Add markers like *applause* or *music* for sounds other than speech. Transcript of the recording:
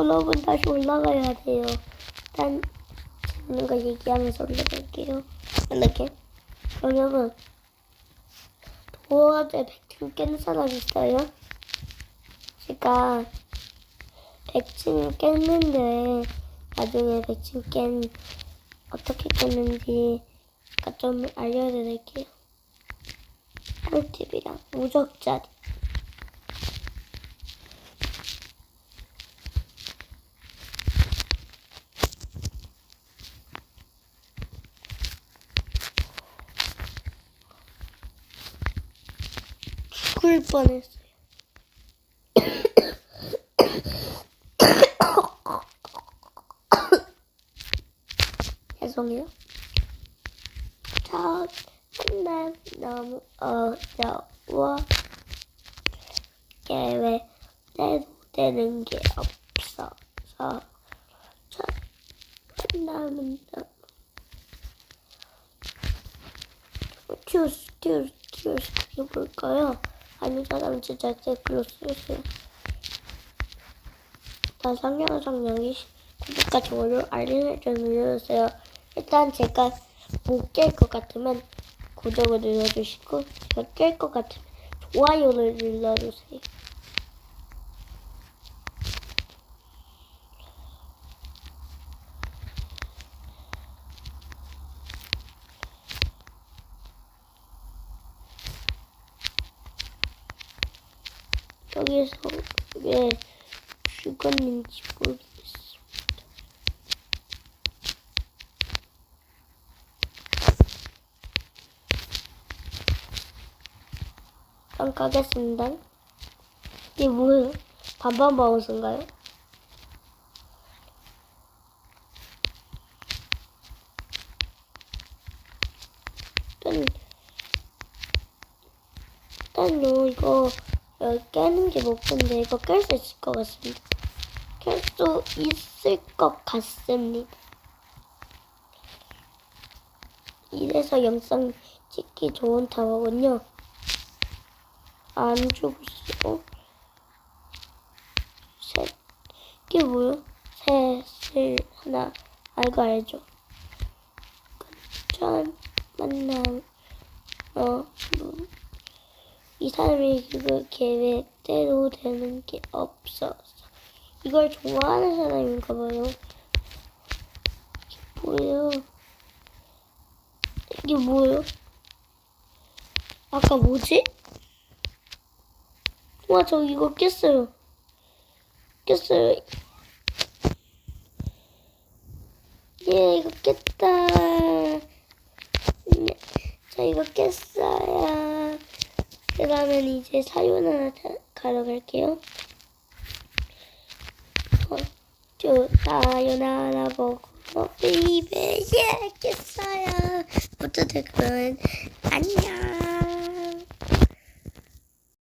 여러분 다시 올라가야 돼요. 일단 재밌는 거 얘기하면서 올라갈게요. 이렇게 여러분 도어제 100층 깬 사람 있어요? 제가 100층 깼는데 나중에 100층 깬 어떻게 깼는지 좀 알려드릴게요. 꿀팁이랑 무적자리. 죽을 뻔했어요. *coughs* 죄송해요. 저 맨날 너무 어려워. 계획대로 되는 게 없어서 저 맨날 맨날 큐스 큐스 큐스 해볼까요? 아니 사람 진짜 댓글로 쓰세요. 일단 상냥상냥이 구독과 좋아요 알림 설정 눌러주세요. 일단 제가 못 깰 것 같으면 구독을 눌러주시고 제가 깰 것 같으면 좋아요를 눌러주세요. 여기서 왜 죽었는지 모르겠습니다. 그럼 가겠습니다. 이게 뭐예요? 반반 마우스인가요? 일단, 일단요, 이거 어, 깨는 게 목표인데 이거 깰 수 있을 것 같습니다. 깰 수 있을 것 같습니다. 이래서 영상 찍기 좋은 타워군요. 안 죽었어. 셋. 이게 뭐야? 셋을 하나 알고 알죠? 전 만남 어 뭐. 이 사람이 그거 계획대로 되는 게 없어서 이걸 좋아하는 사람인가 봐요. 이게 뭐예요? 이게 뭐예요? 아까 뭐지? 와, 저 이거 깼어요. 깼어요. 예, 이거 깼다. 네, 저 이거 깼어요. 그러면 이제 사요나라 타- 가러 갈게요. 어, 저 사요나라 보고 베이베 예 깼어요. 모두들 그러면 안녕.